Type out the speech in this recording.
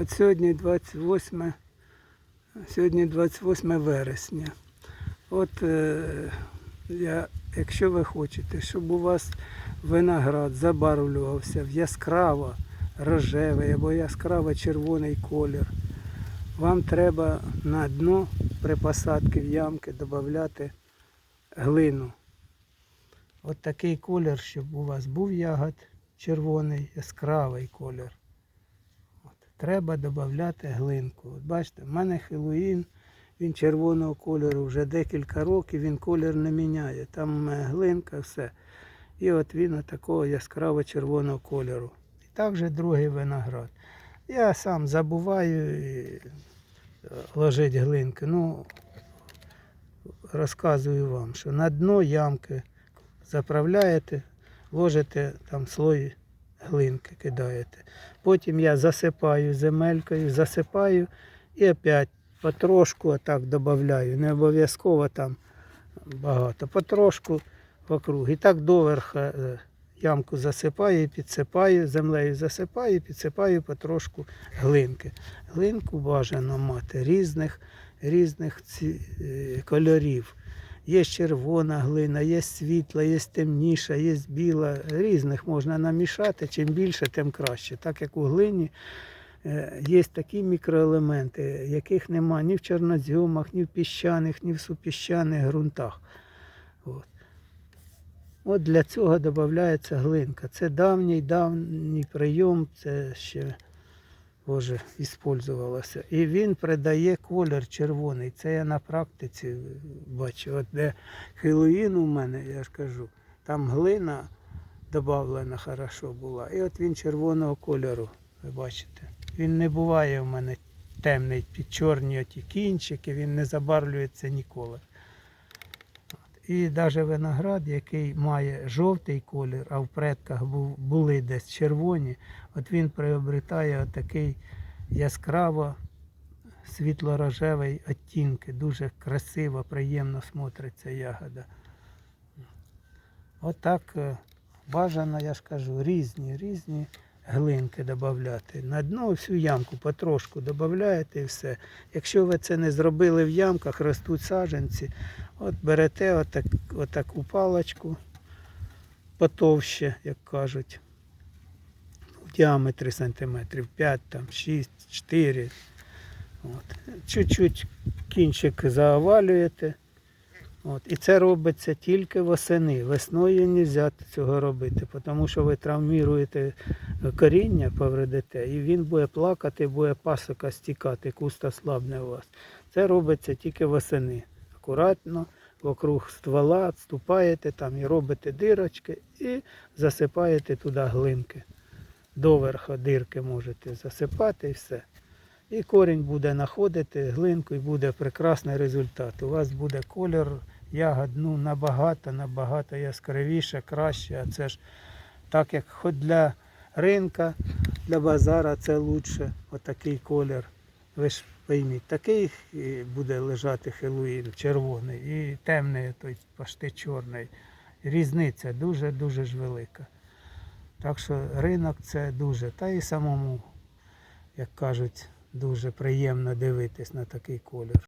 От сьогодні 28, сьогодні 28 вересня. От е, я, якщо ви хочете, щоб у вас виноград забарвлювався в яскраво рожевий або яскраво червоний колір, вам треба на дно при посадці в ямки додати глину. От такий колір, щоб у вас був ягод червоний, яскравий колір. Треба додати глинку. От бачите, в мене хелуїн, він червоного кольору вже декілька років, він колір не міняє. Там глинка, все. І от він такого яскраво червоного кольору. І також другий виноград. Я сам забуваю е, ложити глинки. Ну, розказую вам, що на дно ямки заправляєте, ложите там слой глинки, кидаєте. Потім я засипаю земелькою, засипаю і опять потрошку отак додаю. Не обов'язково там багато, потрошку вокруг. І так доверха е, ямку засипаю підсипаю, землею засипаю підсипаю потрошку глинки. Глинку бажано мати різних, різних ці, е, кольорів. Є червона глина, є світла, є темніша, є біла. Різних можна намішати. Чим більше, тим краще. Так як у глині е, є такі мікроелементи, яких нема ні в чорноземах, ні в піщаних, ні в супіщаних ґрунтах. От. От для цього додається глинка. Це давній давній прийом, це ще Боже, іспользувалося. І він придає колір червоний. Це я на практиці бачу. От де хеллоуін у мене, я ж кажу, там глина додавлена хорошо була. І от він червоного кольору, ви бачите. Він не буває в мене темний під чорні оті кінчики, він не забарвлюється ніколи. От. І навіть виноград, який має жовтий колір, а в предках були десь червоні, от він приобретає такий яскраво світло-рожевий оттінки. Дуже красиво, приємно смотриться ягода. Отак е, бажано, я ж кажу, різні, різні глинки додати. На дно всю ямку потрошку додаєте і все. Якщо ви це не зробили в ямках, ростуть саджанці, от берете отак, отаку паличку потовще, як кажуть, в діаметрі сантиметрів 5, там, 6, 4. От. Чуть-чуть кінчик заовалюєте. От. І це робиться тільки восени. Весною не можна цього робити, тому що ви травміруєте коріння, повредите, і він буде плакати, буде пасока стікати, куст ослабне у вас. Це робиться тільки восени. Акуратно, вокруг ствола відступаєте там і робите дирочки і засипаєте туди глинки. Доверха дирки можете засипати і все. І корінь буде знаходити глинку і буде прекрасний результат. У вас буде колір ягод ну, набагато, набагато яскравіше, краще. А це ж так як хоч для ринка, для базара це лучше, отакий колір. Ви ж пойміть, такий буде лежати хелуїн червоний і темний, той пашти чорний. Різниця дуже-дуже ж велика. Так що ринок це дуже. Та і самому, як кажуть, дуже приємно дивитись на такий колір.